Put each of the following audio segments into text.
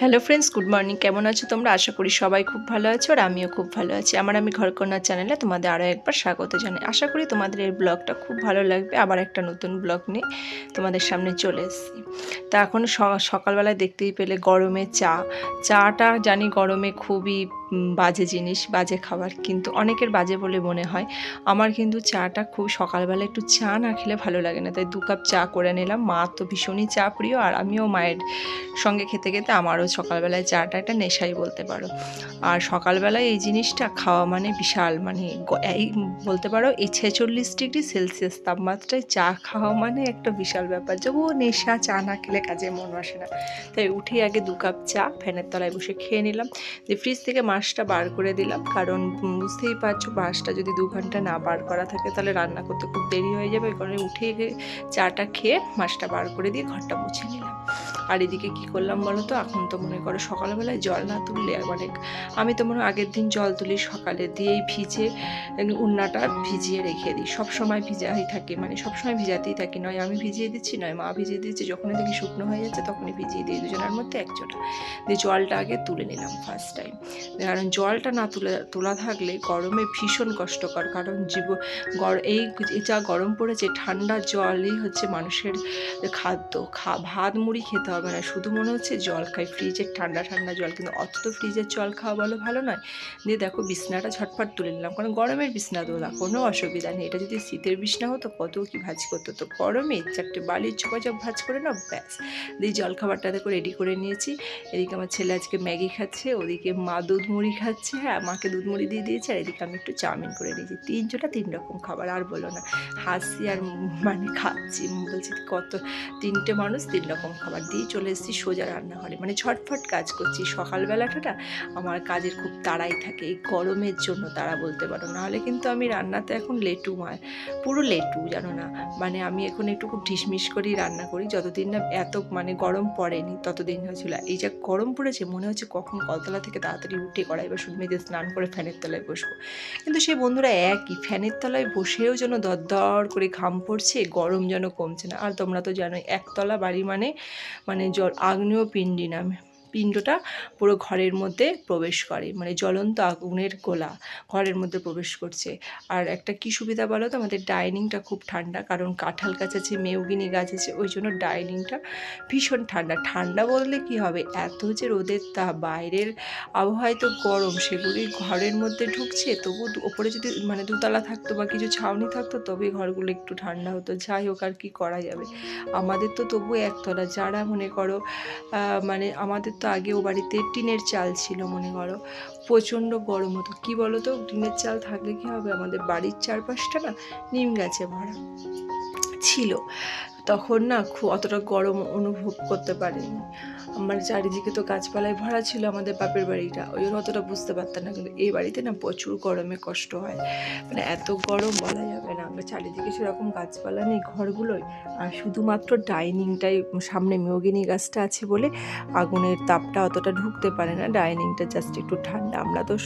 Hello friends good morning কেমন আছো তোমরা? আশা করি সবাই খুব ভালো আছো আর আমিও খুব ভালো আছি। আমার আমি ঘরকন্যার চ্যানেলে তোমাদের আরও একবার স্বাগত জানাই। আশা করি তোমাদের এই ব্লগটা খুব ভালো লাগবে। আবার একটা নতুন ব্লগ নিয়ে তোমাদের সামনে চলে এসেছি। তা এখন সকালবেলায় দেখতেই পেলে গরমে চা। চাটা জানি গরমে খুবই বাজে জিনিস, বাজে খাবার কিন্তু অনেকের বাজে বলে মনে হয়। আমার কিন্তু চাটা খুব সকালবেলা একটু চা না খেলে ভালো লাগে না, তাই দু কাপ চা করে নিলাম। মা তো ভীষণই চা প্রিয়, আর আমিও মায়ের সঙ্গে খেতে খেতে আমারও সকালবেলায় চাটা একটা নেশাই বলতে পারো। আর সকালবেলায় এই জিনিসটা খাওয়া মানে বিশাল মানে এই বলতে পারো এই ছেচল্লিশ ডিগ্রি সেলসিয়াস তাপমাত্রায় চা খাওয়া মানে একটা বিশাল ব্যাপার। যে ও নেশা, চা না খেলে কাজে মন আসে না। তাই উঠে আগে দু কাপ চা ফ্যানের তলায় বসে খেয়ে নিলাম। যে ফ্রিজ থেকে মাছটা বার করে দিলাম। কারণ বুঝতেই পারছ, বাঁশটা যদি দু ঘণ্টা না বার করা থাকে, তাহলে রান্না করতে খুব দেরি হয়ে যাবে। ওই উঠে চাটা খেয়ে মাছটা বার করে দিয়ে ঘরটা মুছে নিলাম। আর এদিকে কি করলাম বলো তো? এখন তো মনে করো সকালবেলায় জল না তুললে মানে আমি তো মনে আগের দিন জল তুলি সকালে দিয়েই ভিজে উন্নাটা ভিজিয়ে রেখে দিই। সব সময় ভিজাই থাকি মানে সবসময় ভিজাতেই থাকি। নয় আমি ভিজিয়ে দিচ্ছি, নয় মা ভিজিয়ে দিচ্ছে যখনই দেখি শুকনো হয়ে যাচ্ছে, তখনই ভিজিয়ে দিই দুজনের মধ্যে একজোটা দিয়ে জলটা আগে তুলে নিলাম ফার্স্ট টাইম কারণ জলটা না তুলে, তোলা থাকলে গরমে ভীষণ কষ্টকর। কারণ জীব এই যা গরম পড়েছে, ঠান্ডা জলই হচ্ছে মানুষের খাদ্য। খা, ভাত, মুড়ি খেতে হবে না। শুধু মনে হচ্ছে জল খাই। ফ্রিজের ঠান্ডা ঠান্ডা জল। কিন্তু অত তো ফ্রিজের জল খাওয়া বলো ভালো নয়। দিয়ে দেখো বিছনাটা ঝটফট তুলে নিলাম। কারণ গরমের বিছনা তোলা কোনো অসুবিধা নেই। এটা যদি শীতের বিছনা হতো, কত কি ভাজ করতো তো গরমে চারটে বালির চোপাচপ ভাজ করে না ব্যাস। দিয়ে জল খাবারটা দেখো রেডি করে নিয়েছি। এদিকে আমার ছেলে আজকে ম্যাগি খাচ্ছে, ওদিকে মা দুধ মুড়ি খাচ্ছে হ্যাঁ মাকে দুধ মুড়ি দিয়ে দিয়েছে, আর এদিকে আমি একটু চাউমিন করে নিয়েছি। তিনজোটা তিন রকম খাবার, আর বলো না, হাসি আর মানে খাচ্ছি বলছি কত, তিনটে মানুষ তিন রকম খাবার দিয়ে চলে এসেছি সোজা রান্নাঘরে। মানে ছটফট কাজ করছি, সকালবেলাটা আমার কাজের খুব তাড়াই থাকে, এই গরমের জন্য তারা বলতে পারো। নাহলে কিন্তু আমি রান্নাতে এখন লেটু মার, পুরো লেটু, জানো না? মানে আমি এখন একটু খুব ঢিসমিস করেই রান্না করি, যতদিন না এত মানে গরম পড়েনি, ততদিন হয়েছিল। এই যা গরম পড়েছে, মনে হচ্ছে কখন কলতলা থেকে তাড়াতাড়ি উঠে কড়াই শুধু মেয়েদের স্নান করে ফ্যানের তলায় বসবো। কিন্তু সেই বন্ধুরা একই, ফ্যানের তলায় বসেও যেন দরদর করে ঘাম পড়ছে, গরম যেন কমছে না। আর তোমরা তো জানোই, একতলা বাড়ি মানে মানে জল আগ্নেয় পিণ্ডি নামে। পিণ্ডটা পুরো ঘরের মধ্যে প্রবেশ করে মানে জ্বলন্ত আগুনের গোলা ঘরের মধ্যে প্রবেশ করছে। আর একটা কি সুবিধা বলো তো, আমাদের ডাইনিংটা খুব ঠান্ডা, কারণ কাঁঠাল গাছ আছে মেউগিনি গাছ আছে, ওই জন্য ডাইনিংটা ভীষণ ঠান্ডা। ঠান্ডা বললে কি হবে? এত যে রোদের তাপ বাইরের আবহাওয়ায় তো গরম, সেগুলি ঘরের মধ্যে ঢুকছে, তবু ওপরে যদি মানে দুতলা থাকতো বা কিছু ছাউনি থাকতো, তবে ঘরগুলো একটু ঠান্ডা হতো। যাই হোক, আর কি করা যাবে? আমাদের তো তবু একতলা, যারা মনে করো মানে আমাদের তো আগে ও বাড়িতে টিনের চাল ছিল, মনে করো। প্রচণ্ড গরম হতো। কী বলো তো টিনের চাল থাকলে কী হবে? আমাদের বাড়ির চারপাশটা না নিম গাছে ভরা ছিল। তখন না খুব অতটা গরম অনুভব করতে পারিনি। আমার চারিদিকে তো গাছপালায় ভরা ছিল আমাদের বাপের বাড়িটা। ওই জন্য অতটা বুঝতে পারতাম না। কিন্তু এই বাড়িতে না প্রচুর গরমে কষ্ট হয়। মানে এত গরম বলা যাবে না। আমরা চারিদিকে সেরকম গাছপালা নেই ঘরগুলোয় আর শুধুমাত্র ডাইনিংটাই সামনে মেয়োগিনি গাছটা আছে বলে আগুনের তাপটা অতটা ঢুকতে পারে না। ডাইনিংটা জাস্ট একটু ঠান্ডা। আমরা তো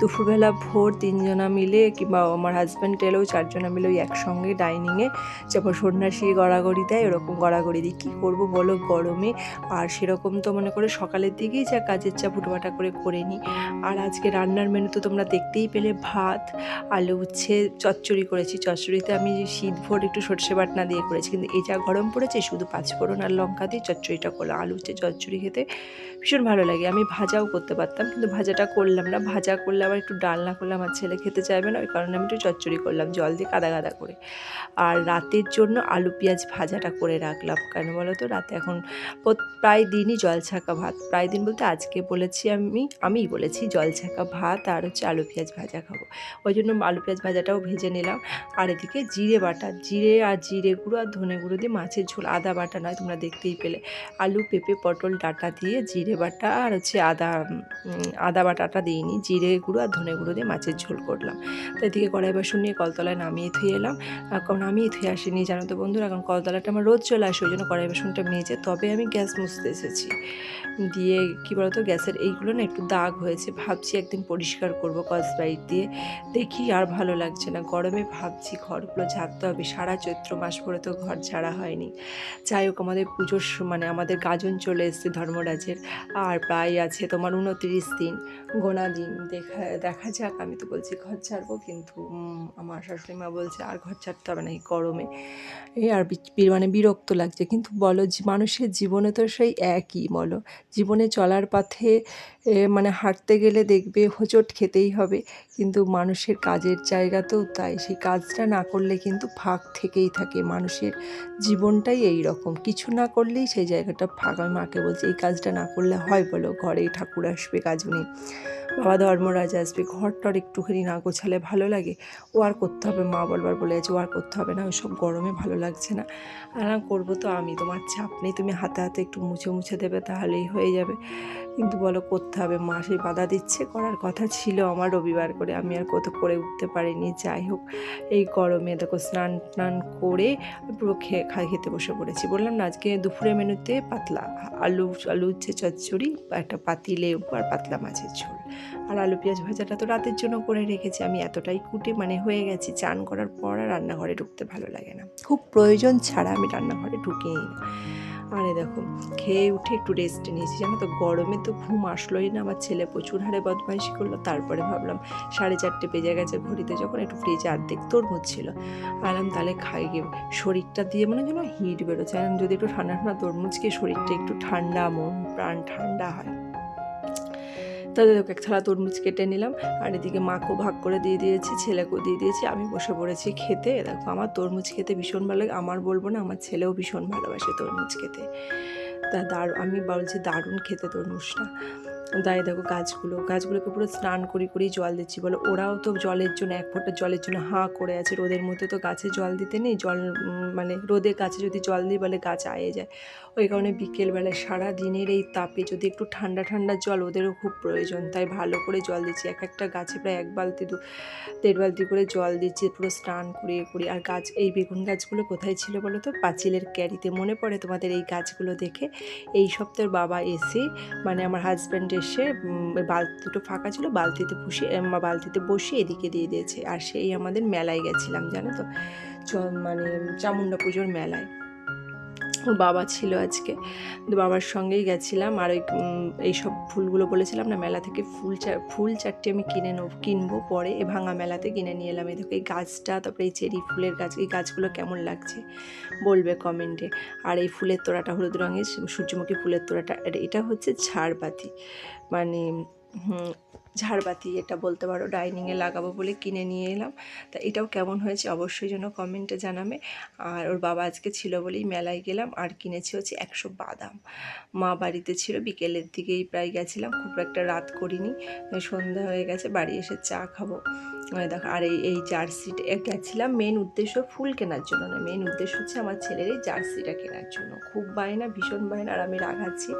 দুপুরবেলা ভোর তিনজনা মিলে কিংবা আমার হাজব্যান্ড এলেও চারজনা মিলে ওই একসঙ্গে ডাইনিংয়ে যেমন সন্ন্যাসী গড়াগড়ি দেয় ওরকম গড়াগড়ি দিই কী করব বলো? গরমে। আর সেরকম তো মনে করে সকালের দিকেই যা কাজের চা ফুটোপাটা করে করে নিই। আর আজকে রান্নার মেনু তো তোমরা দেখতেই পেলে, ভাত, আলু উচ্ছে চচ্চড়ি করেছি। চচ্চড়িতে আমি শীত ভোর একটু সর্ষে বাটনা দিয়ে করেছি। কিন্তু এই যা গরম পড়েছে, শুধু পাঁচফোড়ন আর লঙ্কা দিয়ে চচ্চড়িটা করলাম। আলু উচ্ছে চচ্চড়ি খেতে ভীষণ ভালো লাগে। আমি ভাজাও করতে পারতাম, কিন্তু ভাজাটা করলাম না। ভাজা করলে আবার একটু ডালনা করলে আমার ছেলে খেতে চাইবে না। ওই কারণে আমি একটু চচ্চড়ি করলাম, জল দিয়ে কাদা কাদা করে। আর রাতের জন্য আলু পেঁয়াজ ভাজাটা করে রাখলাম। কেন বলো তো? রাতে এখন প্রায় দিনই জল ছাকা ভাত। প্রায় দিন বলতে আজকে বলেছি আমি, আমিই বলেছি জল ছাকা ভাত আর হচ্ছে আলু পেঁয়াজ ভাজা খাব। ওই জন্য আলু পেঁয়াজ ভাজাটাও ভেজে নিলাম। আর এদিকে জিরে বাটা, জিরে আর জিরে গুঁড়ো আর ধনে গুঁড়ো দিয়ে মাছের ঝোল। আদা বাটা নয়, তোমরা দেখতেই পেলে। আলু, পেঁপে, পটল, ডাটা দিয়ে জিরে বাটা আর হচ্ছে আদা আদা বাটাটা দিইনি। জিরে গুঁড়ো আর ধনে গুঁড়ো দিয়ে মাছের ঝোল করলাম। তো এদিকে কড়াই বাসন নিয়ে কলতলায় নামিয়ে থুয়ে এলাম। কারণ নামিয়ে থুয়ে আসিনি, জানো তো বন্ধুরা? এখন কলতলা ঝামেলাটা আমার রোজ চলে আসে, ওই জন্য কড়াই বাসনটা মেজে তবে আমি গ্যাস মুছতে এসেছি। দিয়ে কী বলতো, গ্যাসের এইগুলো না একটু দাগ হয়েছে, ভাবছি একদিন পরিষ্কার করব কসবাইট দিয়ে। দেখি আর ভালো লাগছে না, গরমে ভাবছি ঘরগুলো ঝাড়তে হবে, সারা চৈত্র মাস পরে তো ঘর ঝাড়া হয়নি। যাই হোক, আমাদের পুজোর মানে আমাদের গাজন চলে এসছে ধর্মরাজের, আর প্রায় আছে তোমার উনত্রিশ দিন। গোনা দিন, দেখা দেখা যাক, আমি তো বলছি ঘর ছাড়বো কিন্তু আমার শাশুড়ি মা বলছে আর ঘর ছাড়তে হবে না এই গরমে। এই আর মানে বিরক্ত লাগছে। কিন্তু বলো মানুষের জীবনে তো সেই একই বলো। জীবনে চলার পথে মানে হাঁটতে গেলে দেখবে হোঁচট খেতেই হবে। কিন্তু মানুষের কাজের জায়গাতেও তাই। সেই কাজটা না করলে কিন্তু ফাঁক থেকেই থাকে। মানুষের জীবনটাই এই রকম। কিছু না করলেই সেই জায়গাটা ফাঁক। আমি মাকে বলছি, এই কাজটা না করলে হয় বলো। ঘরে ঠাকুর আসবে কাজুনি বাবা ধর্মরাজ আসবে। ঘর টর একটুখানি না গোছালে ভালো লাগে। ও আর করতে হবে। মা বলবার বলে আছে ও আর করতে হবে না। ওইসব গরমে ভালো লাগছে না। আর করব তো আমি। তোমার চাপ নেই, তুমি হাতে হাতে একটু মুছে মুছে দেবে তাহলেই হয়ে যাবে। কিন্তু বলো, করতে হবে। মা সেই বাধা দিচ্ছে, করার কথা ছিল আমার রবিবার করে। আমি আর কত করে উঠতে পারিনি। যাই হোক, এই গরমে দেখো স্নান টান করে পুরো খেয়ে খাই খেতে বসে পড়েছি। বললাম না, আজকে দুপুরে মেনুতে পাতলা আলু আলু হচ্ছে চচ্চড়ি, একটা পাতিলে আর পাতলা মাছের ঝোল। আর আলু পেঁয়াজ ভাজাটা তো রাতের জন্য করে রেখেছি। আমি এতটাই কুটে মানে হয়ে গেছি, চান করার পর আর রান্নাঘরে ঢুকতে ভালো লাগে না। খুব প্রয়োজন ছাড়া আমি রান্নাঘরে ঢুকিই না। আরে দেখো, খেয়ে উঠে একটু রেস্ট নিয়েছি। জানো তো, গরমে তো ঘুম আসলোই না। আমার ছেলে প্রচুর হারে বদমাইশি করল। তারপরে ভাবলাম সাড়ে চারটে বেজে গেছে ঘড়িতে, যখন একটু ফ্রিজে অর্ধেক তরমুজ ছিল। আলাম তাহলে খাই গিয়ে। শরীরটা দিয়ে মনে যেন হিট বেরোচ্ছে। যদি একটু ঠান্ডা ঠান্ডা তরমুজ খেয়ে শরীরটা একটু ঠান্ডা, মন প্রাণ ঠান্ডা হয়। তাদের এক থালা তরমুজ কেটে নিলাম। আর এদিকে মাকেও ভাগ করে দিয়ে দিয়েছি, ছেলেকেও দিয়ে দিয়েছি। আমি বসে পড়েছি খেতে। দেখো, আমার তরমুজ খেতে ভীষণ ভালো লাগে। আমার বলব না, আমার ছেলেও ভীষণ ভালোবাসে তরমুজ খেতে। দার, আমি বলছি দারুণ খেতে তরমুজটা তাই দেখো গাছগুলো, গাছগুলোকে পুরো স্নান করি করি জল দিচ্ছি। বলো ওরাও তো জলের জন্য, এক ফোঁটা জলের জন্য হাঁ করে আছে, রোদের মধ্যে তো গাছে জল দিতে নেই, জল মানে রোদে গাছে যদি জল দিই বলে গাছ আয়ে যায়। ওই কারণে বিকেলবেলায় সারা দিনের এই তাপে যদি একটু ঠান্ডা ঠান্ডা জল, ওদেরও খুব প্রয়োজন। তাই ভালো করে জল দিচ্ছি। এক একটা গাছে প্রায় এক বালতি, দু, দেড় বালতি করে জল দিচ্ছি, পুরো স্নান করিয়ে করি। আর গাছ, এই বেগুন গাছগুলো কোথায় ছিল বলো তো? পাঁচিলের ক্যারিতে। মনে পড়ে তোমাদের এই গাছগুলো দেখে? এই সপ্তাহের বাবা এসে মানে আমার হাজব্যান্ড এসে বালতি দুটো ফাঁকা ছিল, বালতিতে বসে বালতিতে বসে এদিকে দিয়ে দিয়েছে। আর সেই আমাদের মেলায় গেছিলাম, জানো তো? মানে চামুন্ডা পুজোর মেলায়। ওর বাবা ছিল আজকে। তো বাবার সঙ্গেই গেছিলাম আর ওই এইসব ফুলগুলো বলেছিলাম না, মেলা থেকে ফুল চা- ফুল চারটে আমি কিনে নেব, কিনবো পরে। এ ভাঙা মেলাতে কিনে নিয়ে এলাম। এই দেখো, এই গাছটা, তারপরে এই চেরি ফুলের গাছ, এই গাছগুলো কেমন লাগছে বলবে কমেন্টে। আর এই ফুলের তোড়াটা হলুদ রঙের, সূর্যমুখী ফুলের তোড়াটা এটা হচ্ছে ঝাড়বাতি। মানে ঝাড়বাতি এটা বলতে পারো, ডাইনিংয়ে লাগাবো বলে কিনে নিয়ে এলাম। তা এটাও কেমন হয়েছে অবশ্যই যেন কমেন্টে জানাবে। আর ওর বাবা আজকে ছিল বলেই মেলায় গেলাম আর কিনেছি হচ্ছে একশো বাদাম। মা বাড়িতে ছিল, বিকেলের দিকেই প্রায় গেছিলাম, খুব একটা রাত করিনি। সন্ধ্যা হয়ে গেছে, বাড়ি এসে চা খাব। দেখো, আর এই এই জার্সিটা গেছিলাম মেন উদ্দেশ্য ফুল কেনার জন্য না মেন উদ্দেশ্য হচ্ছে আমার ছেলের এই জার্সিটা কেনার জন্য। খুব বায়না, ভীষণ বায়না, আর আমি রাখাচ্ছি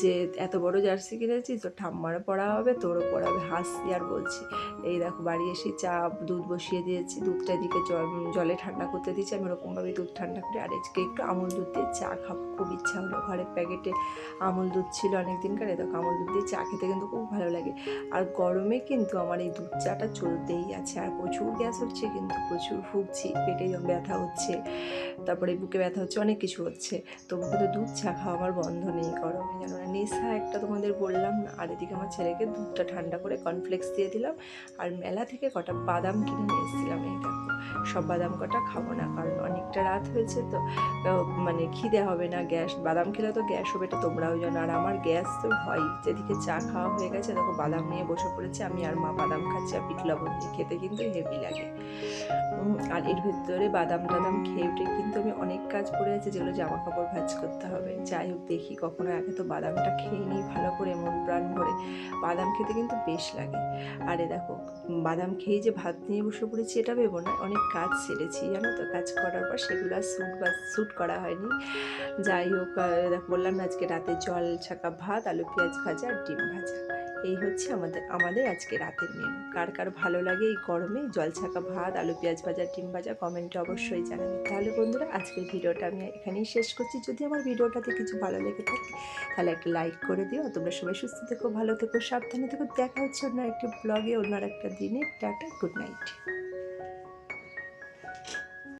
যে এত বড় জার্সি কিনেছি তো ঠাম্মারও পড়া হবে তোরও পড়া হবে হাসি আর বলছি। এই দেখো বাড়ি এসে চা, দুধ বসিয়ে দিয়েছি, দুধটা এদিকে জল ঠান্ডা করতে দিয়েছি, আমি ওরকমভাবে দুধ ঠান্ডা করে। আর আজকে একটু আমুল দুধ দিয়ে চা খাব, খুব ইচ্ছা হলো। ঘরের প্যাকেটে আমুল দুধ ছিল অনেক দিনকার এই দেখো আমুল দুধ দিয়ে চা খেতে কিন্তু খুব ভালো লাগে। আর গরমে কিন্তু আমার এই দুধ চাটা চলতেই আছে, আর প্রচুর গ্যাস হচ্ছে কিন্তু প্রচুর ভুগছি পেটে ব্যথা হচ্ছে, তারপরে বুকে ব্যথা হচ্ছে, অনেক কিছু হচ্ছে। তবু কিন্তু দুধ চা খাওয়া আমার বন্ধ নেই গরমে, জানো না। নেশা একটা তোমাদের বললাম আর এদিকে আমার ছেলেকে দুধটা ঠান্ডা করে কর্নফ্লেক্স দিয়ে দিলাম আর মেলা থেকে কটা বাদাম কিনে নিয়ে এসেছিলাম, এই দেখো। সব বাদাম কটা খাব না, কারণ অনেকটা রাত হয়েছে তো মানে খিদে হবে না, গ্যাস, বাদাম খেলে তো গ্যাস হবে, এটা তোমরাও জানো। আর আমার গ্যাস তো হয়, যেদিকে চা খাওয়া হয়ে গেছে, দেখো বাদাম নিয়ে বসে পড়েছে, আমি আর মা বাদাম খাচ্ছি, আর পিঠ লবণ খেতে কিন্তু হেভি লাগে। আর এর ভিতরে বাদাম টাদাম খেয়ে উঠে কিন্তু আমি অনেক কাজ পড়ে আছে, যেগুলো জামা কাপড় ভাজ করতে হবে। যাই হোক, দেখি কখনো আগে তো বাদামটা খেয়ে নিই ভালো করে, মন প্রাণ ভরে। বাদাম খেতে কিন্তু বেশ লাগে। আরে দেখো, বাদাম খেয়ে যে ভাত নিয়ে বসে পড়েছি এটা ভেবো না, অনেক কাজ সেরেছি, জানো তো? কাজ করার পর সেগুলো আর স্যুট বা স্যুট করা হয়নি। যাই হোক বললাম না আজকে রাতে জল ছাকা ভাত, আলু পেঁয়াজ ভাজা আর ডিম ভাজা। এই হচ্ছে আমাদের আমাদের আজকে রাতের মেনু কার কার ভালো লাগে এই গরমে? জল ছাকা ভাত, আলু পেঁয়াজ ভাজা, ডিম ভাজা কমেন্টে অবশ্যই জানাবেন। তাহলে বন্ধুরা, আজকের ভিডিওটা আমি এখানেই শেষ করছি। যদি আমার ভিডিওটাতে কিছু ভালো লেগে থাকে, তাহলে একটা লাইক করে দিও। তোমরা সবাই সুস্থ থেকো, ভালো থেকো, সাবধানে থেকো। দেখা হচ্ছে অন্য একটা ব্লগে অন্য একটা দিনে। Tata good night